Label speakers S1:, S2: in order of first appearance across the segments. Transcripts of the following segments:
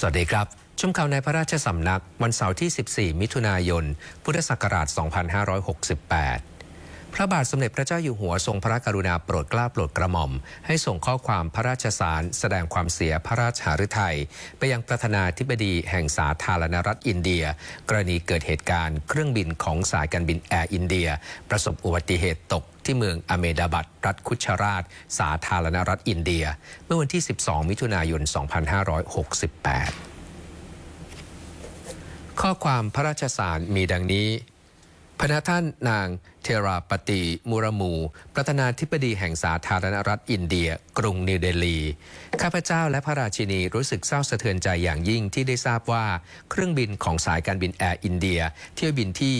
S1: สวัสดีครับชมข่าวในพระราชสำนักวันเสาร์ที่ 14 มิถุนายน พุทธศักราช 2568 พระบาทสมเด็จพระเจ้าอยู่หัวทรงพระกรุณาโปรดเกล้าโปรดกระหม่อม ให้ส่งข้อความพระราชสาร แสดงความเสียพระราชหฤทัยไปยังประธานาธิบดีแห่งสาธารณรัฐอินเดีย กรณีเกิดเหตุการณ์เครื่องบินของสายการบินแอร์อินเดีย ประสบอุบัติเหตุตกที่เมืองอเมดาบัดรัฐคุชราช สาธารณรัฐอินเดีย เมื่อวันที่ 12 มิถุนายน 2568ข้อความพระราชสารมีดังนี้ พระท่านนาง เทราปติมูรมู ประธานาธิบดีแห่งสาธารณรัฐอินเดีย กรุงนิวเดลี ข้าพเจ้าและพระราชินีรู้สึกเศร้าสะเทือนใจอย่างยิ่งที่ได้ทราบว่าเครื่องบินของสายการบินแอร์อินเดีย เที่ยวบินที่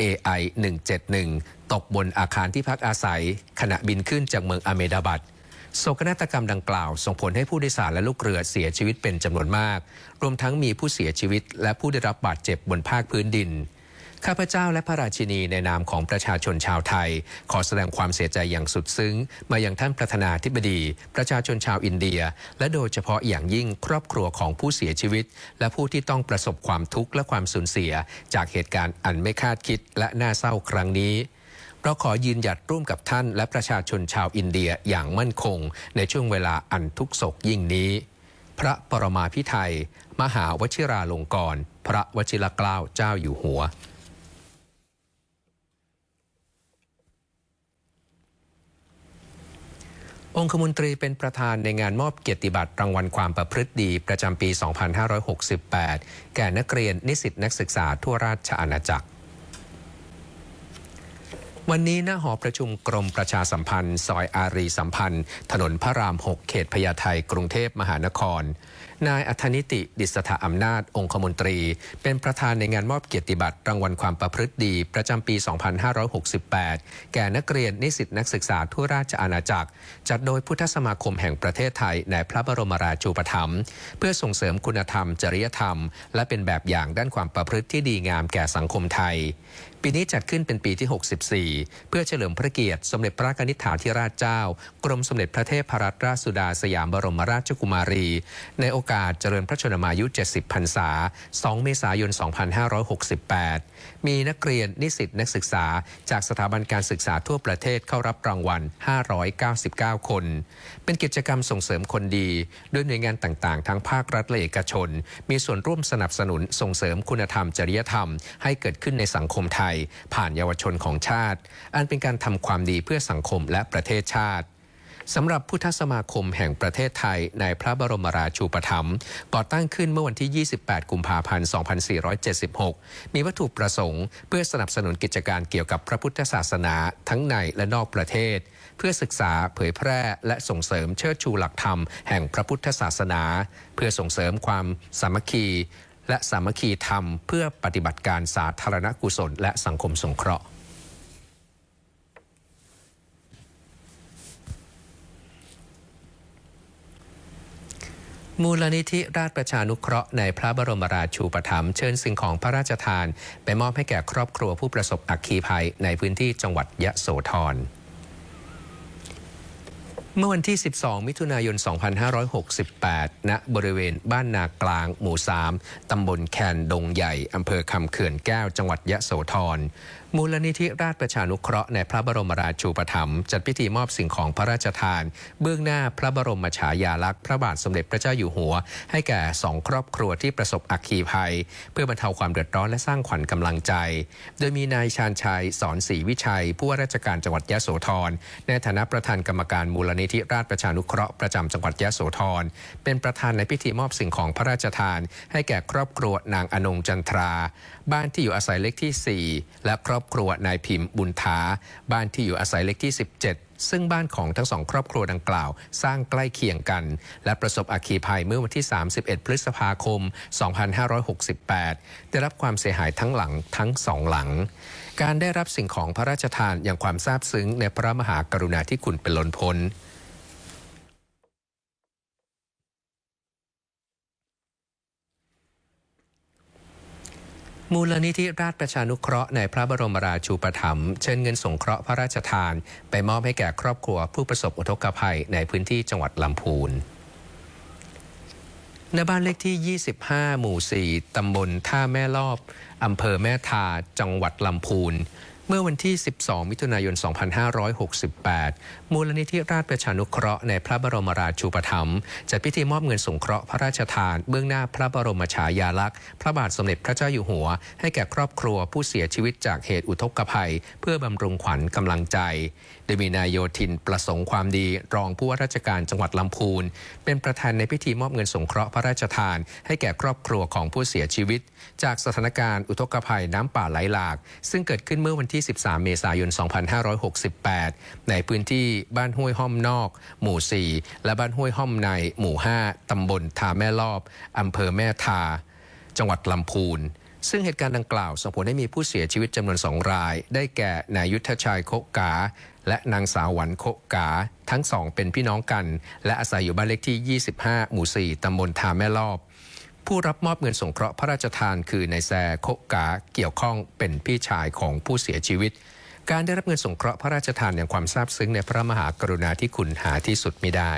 S1: AI 171 ตกบนอาคารที่พักอาศัย ขณะบินขึ้นจากเมืองอเมดาบัดโศกนาฏกรรมดังกล่าว ส่งผลให้ผู้โดยสารและลูกเรือเสียชีวิตเป็นจำนวนมาก รวมทั้งมีผู้เสียชีวิต และผู้ได้รับบาดเจ็บบนภาคพื้นดิน ข้าพเจ้าและพระราชินีในนามของประชาชนชาวไทย ขอแสดงความเสียใจอย่างสุดซึ้ง มายังท่านประธานาธิบดี ประชาชนชาวอินเดีย และโดยเฉพาะอย่างยิ่งครอบครัวของผู้เสียชีวิต และผู้ที่ต้องประสบความทุกข์และความสูญเสีย จากเหตุการณ์อันไม่คาดคิดและน่าเศร้าครั้งนี้เราขอยืนหยัดร่วมกับท่านและประชาชนชาวอินเดียอย่างมั่นคง ในช่วงเวลาอันทุกโศกยิ่งนี้ พระปรมาภิไธยมหาวชิราลงกรณพระวชิรเกล้าเจ้าอยู่หัว องคมนตรีเป็นประธานในงานมอบเกียรติบัตรรางวัลความประพฤติดีประจำปี 2568 แก่นักเรียนนิสิตนักศึกษาทั่วราชอาณาจักร วันนี้หน้าหอประชุมกรมประชาสัมพันธ์ ซอยอารีสัมพันธ์ ถนนพระราม 6 เขตพญาไทกรุงเทพมหานคร นายอัธนิติดิษฐาอำนาจ องคมนตรี เป็นประธานในงานมอบเกียรติบัตรรางวัลความประพฤติดี ประจำปี 2568 แก่นักเรียนนิสิตนักศึกษาทั่วราชอาณาจักร จัดโดยพุทธสมาคมแห่งประเทศไทยในพระบรมราชูปถัมภ์เพื่อส่งเสริมคุณธรรม จริยธรรม และเป็นแบบอย่างด้านความประพฤติที่ดีงามแก่สังคมไทย ปีนี้จัดขึ้นเป็นปีที่ 64 เพื่อเฉลิมพระเกียรติ สมเด็จพระกนิษฐาธิราชเจ้า กรมสมเด็จพระเทพรัตนราชสุดาสยามบรมราชกุมารี ในโอกาสเจริญพระชนมายุ 70 พรรษา 2 เมษายน 2568 มีนักเรียนนิสิตนักศึกษา จากสถาบันการศึกษาทั่วประเทศเข้ารับรางวัล 599 คน เป็นกิจกรรมส่งเสริมคนดี โดยหน่วยงานต่างๆ ทั้งภาครัฐและเอกชน มีส่วนร่วมสนับสนุนส่งเสริมคุณธรรมจริยธรรม ให้เกิดขึ้นในสังคมไทย ผ่านเยาวชนของชาติ อันเป็นการทำความดีเพื่อสังคมและประเทศชาติ สำหรับพุทธสมาคมแห่งประเทศไทยในพระบรมราชูปถัมภ์ก่อตั้งขึ้นเมื่อวันที่ 28 กุมภาพันธ์ 2476 มีวัตถุประสงค์ เพื่อสนับสนุนกิจการเกี่ยวกับพระพุทธศาสนาทั้งในและนอกประเทศ เพื่อศึกษาเผยแพร่และส่งเสริมเชิดชูหลักธรรมแห่งพระพุทธศาสนา เพื่อส่งเสริมความสามัคคี และสามัคคีธรรม เพื่อปฏิบัติการสาธารณกุศล และสังคมสงเคราะห์ มูลนิธิราชประชานุเคราะห์ในพระบรมราชูปถัมภ์เชิญสิ่งของพระราชทาน ไปมอบให้แก่ครอบครัวผู้ประสบอัคคีภัยในพื้นที่จังหวัดยะโสธรเมื่อวันที่ 12 มิถุนายน 2568 ณ บริเวณบ้านนากลาง หมู่ 3 ตำบลแคนดงใหญ่ อำเภอคำเขื่อนแก้ว จังหวัดยะโสธร มูลนิธิราชประชานุเคราะห์ในพระบรมราชูปถัมภ์จัดพิธีมอบสิ่งของพระราชทาน เบื้องหน้าพระบรมฉายาลักษณ์พระบาทสมเด็จพระเจ้าอยู่หัว ให้แก่สองครอบครัวที่ประสบอัคคีภัย เพื่อบรรเทาความเดือดร้อนและสร้างขวัญกำลังใจ โดยมีนายชาญชัยสอนศรีวิชัย ผู้ว่าราชการจังหวัดยะโสธรในฐานะประธานกรรมการมูลนิธิราชประชานุเคราะห์ประจำจังหวัดยะโสธรเป็นประธานในพิธีมอบสิ่งของพระราชทาน ให้แก่ครอบครัวนางอนงจันทราบ้านที่อยู่อาศัยเลขที่ 4 และครอบครัวนายพิมพ์บุญทาบ้านที่อยู่อาศัยเลขที่ 17ซึ่งบ้านของทั้งสองครอบครัวดังกล่าว สร้างใกล้เคียงกัน และประสบอัคคีภัยเมื่อวันที่ 31 พฤษภาคม 2568 ได้รับความเสียหายทั้งหลังทั้งสองหลัง การได้รับสิ่งของพระราชทานอย่างความซาบซึ้งในพระมหากรุณาธิคุณเป็นล้นพ้น มูลนิธิราชประชานุเคราะห์ในพระบรมราชูปถัมภ์เชิญเงินสงเคราะห์พระราชทาน ไปมอบให้แก่ครอบครัวผู้ประสบอุทกภัยในพื้นที่จังหวัดลำพูนณบ้านเลขที่ 25 หมู่ 4 ตำบลท่าแม่ลอบ อำเภอแม่ทา จังหวัดลำพูน มื่อวันที่ 12 มิถุนายน 2568 มูลนิธิราชประชานุเคราะห์ในพระบรมราชูปถัมภ์จัดพิธีมอบเงินสงเคราะห์พระราชทาน เบื้องหน้าพระบรมฉายาลักษณ์ พระบาทสมเด็จพระเจ้าอยู่หัว ให้แก่ครอบครัวผู้เสียชีวิตจากเหตุอุทกภัย เพื่อบำรุงขวัญกำลังใจ โดยมีนายโยธินประสงค์ความดี รองผู้ว่าราชการจังหวัดลำพูน เป็นประธานในพิธีมอบเงินสงเคราะห์พระราชทาน ให้แก่ครอบครัวของผู้เสียชีวิต จากสถานการณ์อุทกภัยน้ำป่าไหลหลาก ซึ่งเกิดขึ้นเมื่อวันที่13 เมษายน 2568 ในพื้นที่บ้านห้วยห้อมนอก หมู่ 4 และบ้านห้วยห้อมใน หมู่ 5 ตำบลทาแม่ลอบ อำเภอแม่ทา จังหวัดลำพูนซึ่งเหตุการณ์ดังกล่าวส่งผลให้มีผู้เสียชีวิตจำนวนสองราย ได้แก่นายยุทธชัยโคกา และนางสาวหวันโคกา ทั้งสองเป็นพี่น้องกัน และอาศัยอยู่บ้านเลขที่ 25 หมู่ 4 ตำบลทาแม่ลอบ ผู้รับมอบเงินสงเคราะห์พระราชทานคือนายแซโคกาเกี่ยวข้องเป็นพี่ชายของผู้เสียชีวิต การได้รับเงินสงเคราะห์พระราชทานอย่างความซาบซึ้งในพระมหากรุณาธิคุณหาที่สุดไม่ได้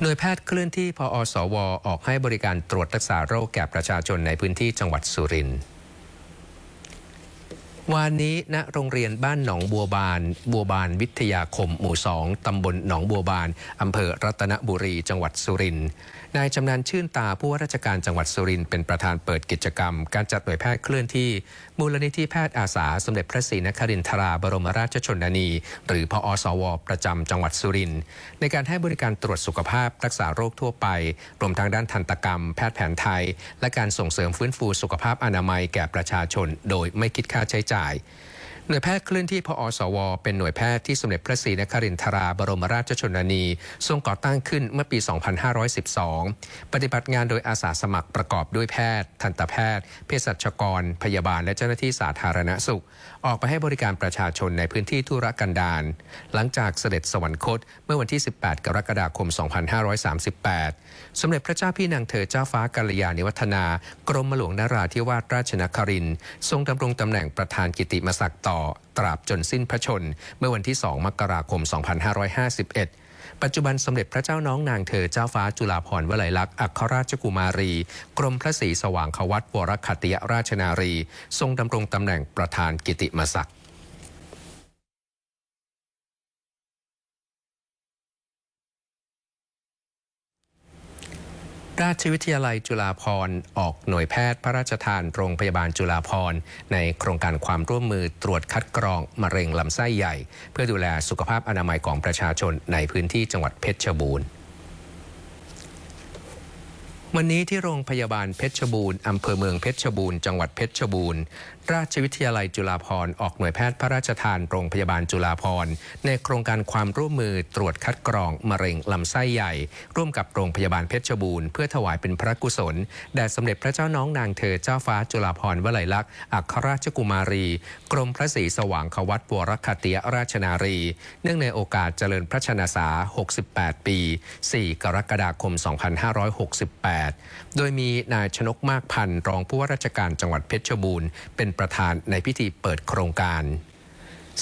S1: หน่วยแพทย์เคลื่อนที่พอสว ออกให้บริการตรวจรักษาโรคแก่ประชาชนในพื้นที่จังหวัดสุรินทร์ วานนี้ณโรงเรียนบ้านหนองบัวบาน บัวบานวิทยาคม หมู่สองตำบลหนองบัวบาน อำเภอรัตนบุรี จังหวัดสุรินทร์ นายชำนาญชื่นตาผู้ว่าราชการจังหวัดสุรินทร์เป็นประธานเปิดกิจกรรม การจัดหน่วยแพทย์เคลื่อนที่ มูลนิธิแพทย์อาสา สมเด็จพระศรีนครินทราบรมราชชนนี หรือพอสว ประจำจังหวัดสุรินทร์ในการให้บริการตรวจสุขภาพรักษาโรคทั่วไปรวมทางด้านทันตกรรม แพทย์แผนไทย และการส่งเสริมฟื้นฟูสุขภาพอนามัยแก่ประชาชน โดยไม่คิดค่าใช้จ่ายหน่วยแพทย์เคลื่อนที่พอสว เป็นหน่วยแพทย์ที่สมเด็จพระศรีนครินทราบรมราชชนนีทรงก่อตั้งขึ้นเมื่อปี 2512 ปฏิบัติงานโดยอาสาสมัครประกอบด้วยแพทย์ ทันตแพทย์ เภสัชกร พยาบาลและเจ้าหน้าที่สาธารณสุข ออกไปให้บริการประชาชนในพื้นที่ทุรกันดารหลังจากเสด็จสวรรคตเมื่อวันที่ 18 กรกฎาคม 2538 สมเด็จพระเจ้าพี่นางเธอเจ้าฟ้ากัลยาณิวัฒนากรมหลวงนราธิวาสราชนครินทร์ทรงดำรงตำแหน่งประธานกิติมศักดิ์ต่อ ตราบจนสิ้นพระชน เมื่อวันที่ 2 มกราคม 2551 ปัจจุบันสมเด็จพระเจ้าน้องนางเธอเจ้าฟ้าจุฬาภรณ์วลัยลักษณ์อัครราชกุมารี กรมพระศรีสว่างควัตวรคตติยราชนารี ทรงดำรงตำแหน่งประธานกิติมศักดิ์ ราชวิทยาลัยจุฬาภรณ์ออกหน่วยแพทย์พระราชทานโรงพยาบาลจุฬาภรณ์ในโครงการความร่วมมือตรวจคัดกรองมะเร็งลำไส้ใหญ่ เพื่อดูแลสุขภาพอนามัยของประชาชนในพื้นที่จังหวัดเพชรบูรณ์วันนี้ที่โรงพยาบาลเพชรบูรณ์อำเภอเมืองเพชรบูรณ์จังหวัดเพชรบูรณ์ ราชวิทยาลัยจุฬาภรณ์ออกหน่วยแพทย์พระราชทานโรงพยาบาลจุฬาภรณ์ในโครงการความร่วมมือตรวจคัดกรองมะเร็งลำไส้ใหญ่ ร่วมกับโรงพยาบาลเพชรบูรณ์เพื่อถวายเป็นพระกุศลแด่สมเด็จพระเจ้าน้องนางเธอเจ้าฟ้าจุฬาภรณ์วลัยลักษณ์อัครราชกุมารี กรมพระศรีสว่างควัตวรคัตติยราชนารี เนื่องในโอกาสเจริญพระชนษา 68 ปี 4 กรกฎาคม 2568 โดยมีนายชนกมากพันธ์รองผู้ว่าราชการจังหวัดเพชรบูรณ์เป็นประธานในพิธีเปิดโครงการ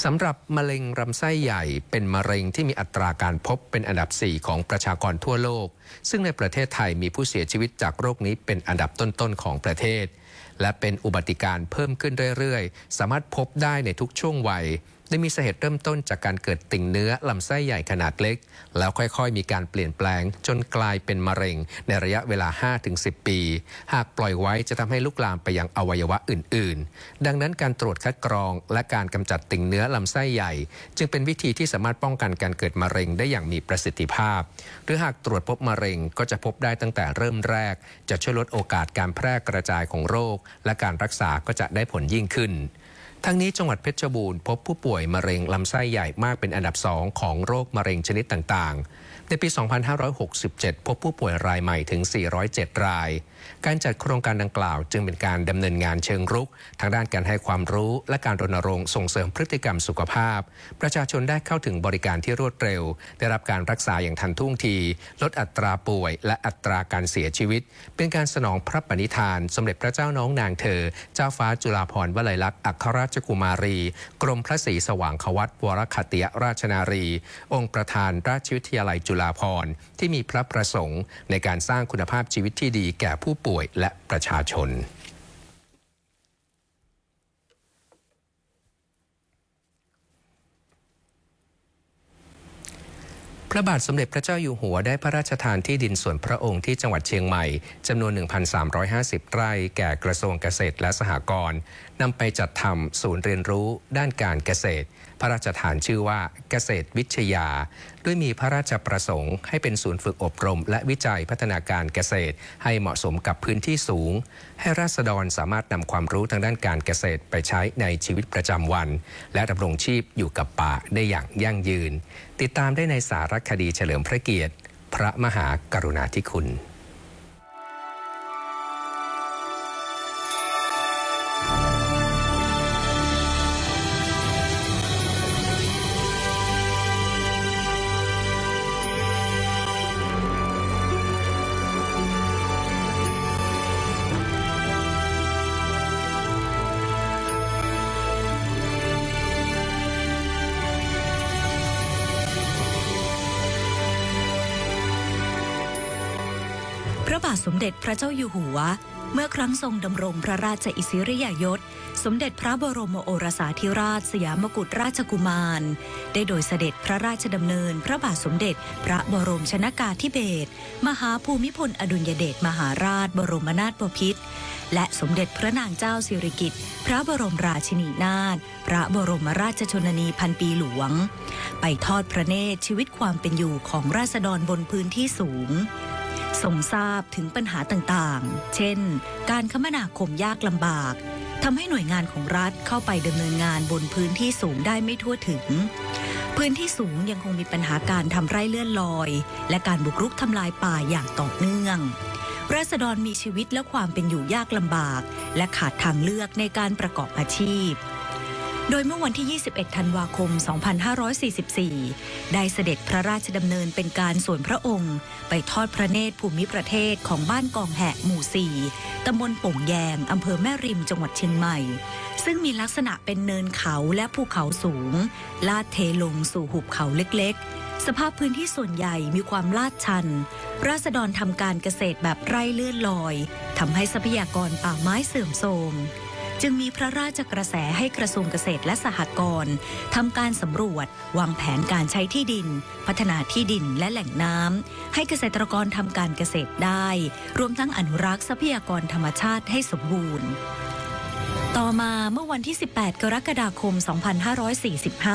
S1: สำหรับมะเร็งลำไส้ใหญ่เป็นมะเร็งที่มีอัตราการพบเป็นอันดับ 4 ของประชากรทั่วโลก ซึ่งในประเทศไทยมีผู้เสียชีวิตจากโรคนี้เป็นอันดับต้นๆของประเทศ และเป็นอุบัติการ์เพิ่มขึ้นเรื่อยๆ สามารถพบได้ในทุกช่วงวัย ได้มีสาเหตุเริ่มต้นจากการเกิดติ่งเนื้อลำไส้ใหญ่ขนาดเล็ก แล้วค่อยๆ มีการเปลี่ยนแปลง จนกลายเป็นมะเร็ง ในระยะเวลา 5-10 ปี หากปล่อยไว้จะทำให้ลุกลามไปยังอวัยวะอื่น ๆ ดังนั้นการตรวจคัดกรอง และการกำจัดติ่งเนื้อลำไส้ใหญ่ จึงเป็นวิธีที่สามารถป้องกันการเกิดมะเร็งได้อย่างมีประสิทธิภาพ หรือหากตรวจพบมะเร็งก็จะพบได้ตั้งแต่เริ่มแรก จะช่วยลดโอกาสการแพร่กระจายของโรค และการรักษาก็จะได้ผลยิ่งขึ้น ทั้งนี้จังหวัดเพชรบูรณ์พบผู้ป่วยมะเร็งลำไส้ใหญ่มากเป็นอันดับสองของโรคมะเร็งชนิดต่างๆ ในปี 2567 พบผู้ป่วยรายใหม่ถึง 407 ราย การจัดโครงการดังกล่าวจึงเป็นการดำเนินงานเชิงรุก ทางด้านการให้ความรู้และการรณรงค์ส่งเสริมพฤติกรรมสุขภาพ ประชาชนได้เข้าถึงบริการที่รวดเร็ว ได้รับการรักษาอย่างทันท่วงที ลดอัตราป่วย และอัตราการเสียชีวิต เป็นการสนองพระปณิธาน สมเด็จพระเจ้าน้องนางเธอ เจ้าฟ้าจุฬาภรณ์วลัยลักษณ์อัครราชกุมารี กรมพระศรีสว่างควัตวรคติยราชนารี องค์ประธานราชวิทยาลัยจุฬาภรณ์ที่มีพระประสงค์ ในการสร้างคุณภาพชีวิตที่ดีแก่ผู้ป่วยและประชาชนพระบาทสมเด็จพระเจ้าอยู่หัวได้พระราชทานที่ดินส่วนพระองค์ที่จังหวัดเชียงใหม่จำนวน 1,350 ไร่แก่กระทรวงเกษตรและสหกรณ์นำไปจัดทำศูนย์เรียนรู้ด้านการเกษตร พระราชทานชื่อว่าเกษตรวิทยา ด้วยมีพระราชประสงค์ ให้เป็นศูนย์ฝึกอบรม และวิจัยพัฒนาการเกษตร ให้เหมาะสมกับพื้นที่สูง ให้ราษฎรสามารถนำความรู้ทางด้านการเกษตรไปใช้ในชีวิตประจำวัน และดำรงชีพอยู่กับป่าได้อย่างยั่งยืน ติดตามได้ในสารคดีเฉลิมพระเกียรติ พระมหากรุณาธิคุณ
S2: พระบาทสมเด็จพระเจ้าอยู่หัว เมื่อครั้งทรงดำรงพระราชอิสริยยศ สมเด็จพระบรมโอรสาธิราชสยามกุฎราชกุมาร ได้โดยเสด็จพระราชดำเนิน พระบาทสมเด็จ พระบรมชนากาธิเบศรมหาภูมิพลอดุลยเดชมหาราช บรมนาถบพิตรและสมเด็จพระนางเจ้าสิริกิติ์ พระบรมราชินีนาถ พระบรมราชชนนีพันปีหลวง ไปทอดพระเนตรชีวิตความเป็นอยู่ของราษฎรบนพื้นที่สูง ทรงทราบถึงปัญหาต่างๆ เช่น การคมนาคมยากลำบากทำให้หน่วยงานของรัฐเข้าไปดำเนินงานบนพื้นที่สูงได้ไม่ทั่วถึง พื้นที่สูงยังคงมีปัญหาการทำไร่เลื่อนลอย และการบุกรุกทำลายป่าอย่างต่อเนื่องราษฎรมีชีวิตและความเป็นอยู่ยากลำบาก และขาดทางเลือกในการประกอบอาชีพ โดยเมื่อวันที่ 21 ธันวาคม 2544 ได้เสด็จพระราชดำเนินเป็นการส่วนพระองค์ ไปทอดพระเนตรภูมิประเทศของบ้านกองแหะหมู่ 4 ตำบลโป่งแยง อำเภอแม่ริม จังหวัดเชียงใหม่ ซึ่งมีลักษณะเป็นเนินเขาและภูเขาสูง ลาดเทลงสู่หุบเขาเล็กๆ สภาพพื้นที่ส่วนใหญ่มีความลาดชัน ราษฎรทำการเกษตรแบบไร่เลื่อนลอย ทำให้ทรัพยากรป่าไม้เสื่อมโทรม จึงมีพระราชกระแสให้กระทรวงเกษตรและสหกรณ์ทำการสำรวจ วางแผนการใช้ที่ดิน พัฒนาที่ดินและแหล่งน้ำให้เกษตรกรทำการเกษตรได้ รวมทั้งอนุรักษ์ทรัพยากรธรรมชาติให้สมบูรณ์ ต่อมาเมื่อวันที่ 18 กรกฎาคม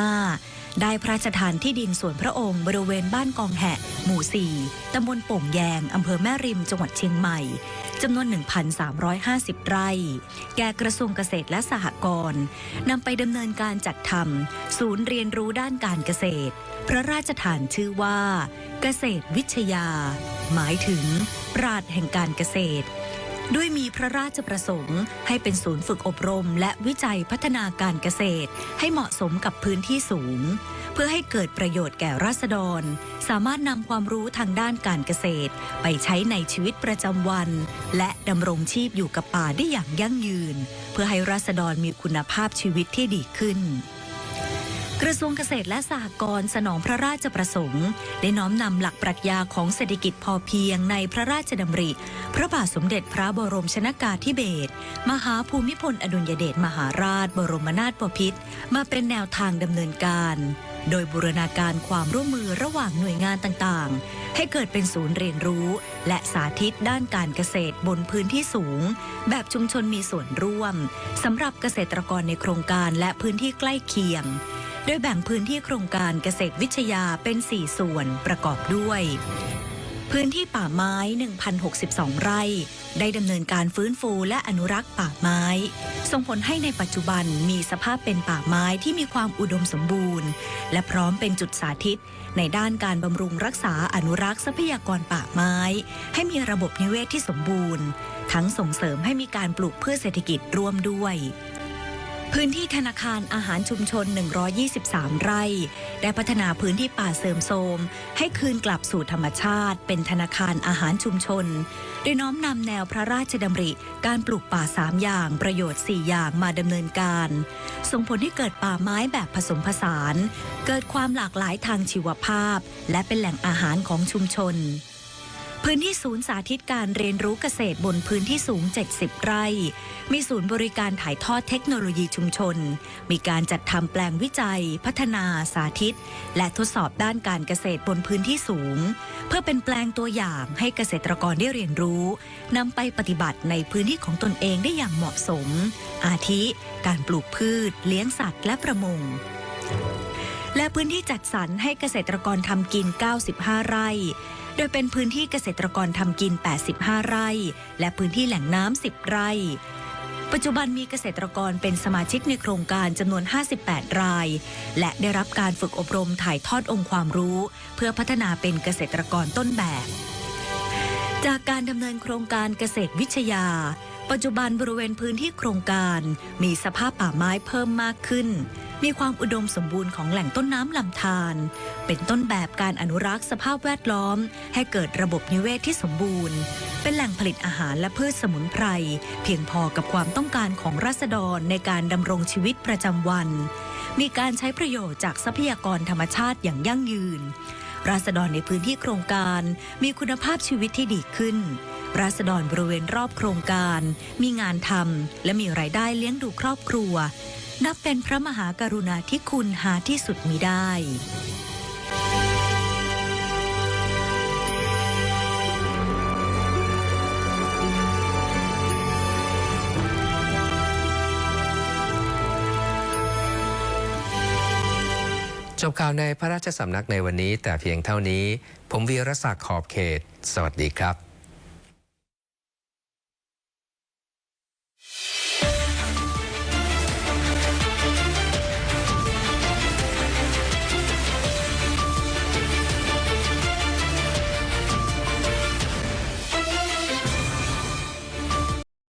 S2: 2545 ได้พระราชทานที่ดินส่วนพระองค์บริเวณบ้านกองแหะ หมู่ 4 ตำบลโป่งแยง อำเภอแม่ริม จังหวัดเชียงใหม่จำนวน 1,350 ไร่ แก่กระทรวงเกษตรและสหกรณ์นำไปดำเนินการจัดทำศูนย์เรียนรู้ด้านการเกษตร พระราชทานชื่อว่า เกษตรวิทยา หมายถึง ปราดแห่งการเกษตร ด้วยมีพระราชประสงค์ ให้เป็นศูนย์ฝึกอบรม และวิจัยพัฒนาการเกษตร ให้เหมาะสมกับพื้นที่สูง เพื่อให้เกิดประโยชน์แก่ราษฎร สามารถนำความรู้ทางด้านการเกษตร ไปใช้ในชีวิตประจำวัน และดำรงชีพอยู่กับป่าได้อย่างยั่งยืน เพื่อให้ราษฎรมีคุณภาพชีวิตที่ดีขึ้น กระทรวงเกษตรและสหกรณ์สนองพระราชประสงค์ ได้น้อมนำหลักปรัชญาของเศรษฐกิจพอเพียงในพระราชดำริ พระบาทสมเด็จพระบรมชนากาธิเบศรมหาภูมิพลอดุลยเดชมหาราช บรมนาถบพิตรมาเป็นแนวทางดำเนินการ โดยบูรณาการความร่วมมือระหว่างหน่วยงานต่างๆ ให้เกิดเป็นศูนย์เรียนรู้ และสาธิตด้านการเกษตรบนพื้นที่สูง แบบชุมชนมีส่วนร่วมสำหรับเกษตรกรในโครงการและพื้นที่ใกล้เคียง โดยแบ่งพื้นที่โครงการเกษตรวิทยาเป็น 4 ส่วนประกอบด้วย พื้นที่ป่าไม้ 1,062 ไร่ ได้ดำเนินการฟื้นฟูและอนุรักษ์ป่าไม้ ส่งผลให้ในปัจจุบันมีสภาพเป็นป่าไม้ที่มีความอุดมสมบูรณ์ และพร้อมเป็นจุดสาธิต ในด้านการบำรุงรักษาอนุรักษ์ทรัพยากรป่าไม้ ให้มีระบบนิเวศที่สมบูรณ์ ทั้งส่งเสริมให้มีการปลูกพืชเศรษฐกิจร่วมด้วย พื้นที่ธนาคารอาหารชุมชน 123 ไร่ ได้พัฒนาพื้นที่ป่าเสริมโทรมให้คืนกลับสู่ธรรมชาติ เป็นธนาคารอาหารชุมชน โดยน้อมนำแนวพระราชดำริ การปลูกป่า 3 อย่าง ประโยชน์ 4 อย่างมาดำเนินการ ส่งผลให้เกิดป่าไม้แบบผสมผสาน เกิดความหลากหลายทางชีวภาพ และเป็นแหล่งอาหารของชุมชน พื้นที่ศูนย์สาธิตการเรียนรู้เกษตรบนพื้นที่สูง 70 ไร่ มีศูนย์บริการถ่ายทอดเทคโนโลยีชุมชน มีการจัดทำแปลงวิจัย พัฒนาสาธิต และทดสอบด้านการเกษตรบนพื้นที่สูง เพื่อเป็นแปลงตัวอย่างให้เกษตรกรได้เรียนรู้นำไปปฏิบัติในพื้นที่ของตนเองได้อย่างเหมาะสม อาทิ การปลูกพืช เลี้ยงสัตว์ และประมงและพื้นที่จัดสรรให้เกษตรกรทำกิน 95 ไร่ ดยเป็นพื้นที่เกษตรกรทำกิน 85 ไร่ และพื้นที่แหล่งน้ำ 10 ไร่ ปัจจุบันมีเกษตรกรเป็นสมาชิกในโครงการจำนวน 58 ราย และได้รับการฝึกอบรมถ่ายทอดองค์ความรู้ เพื่อพัฒนาเป็นเกษตรกรต้นแบบ จากการดำเนินโครงการเกษตรวิทยา ปัจจุบันบริเวณพื้นที่โครงการ มีสภาพป่าไม้เพิ่มมากขึ้น มีความอุดมสมบูรณ์ของแหล่งต้นน้ำลำธารเป็นต้นแบบการอนุรักษ์สภาพแวดล้อม ให้เกิดระบบนิเวศที่สมบูรณ์ เป็นแหล่งผลิตอาหารและพืชสมุนไพร เพียงพอกับความต้องการของราษฎรในการดำรงชีวิตประจำวัน มีการใช้ประโยชน์จากทรัพยากรธรรมชาติอย่างยั่งยืน ราษฎรในพื้นที่โครงการมีคุณภาพชีวิตที่ดีขึ้นราษฎรบริเวณรอบโครงการ มีงานทำและมีรายได้เลี้ยงดูครอบครัว นับเป็นพระมหากรุณาธิคุณหาที่สุดมิได้
S1: จบข่าวในพระราชสำนักในวันนี้แต่เพียงเท่านี้ ผมวีรศักดิ์ขอบเขต สวัสดีครับ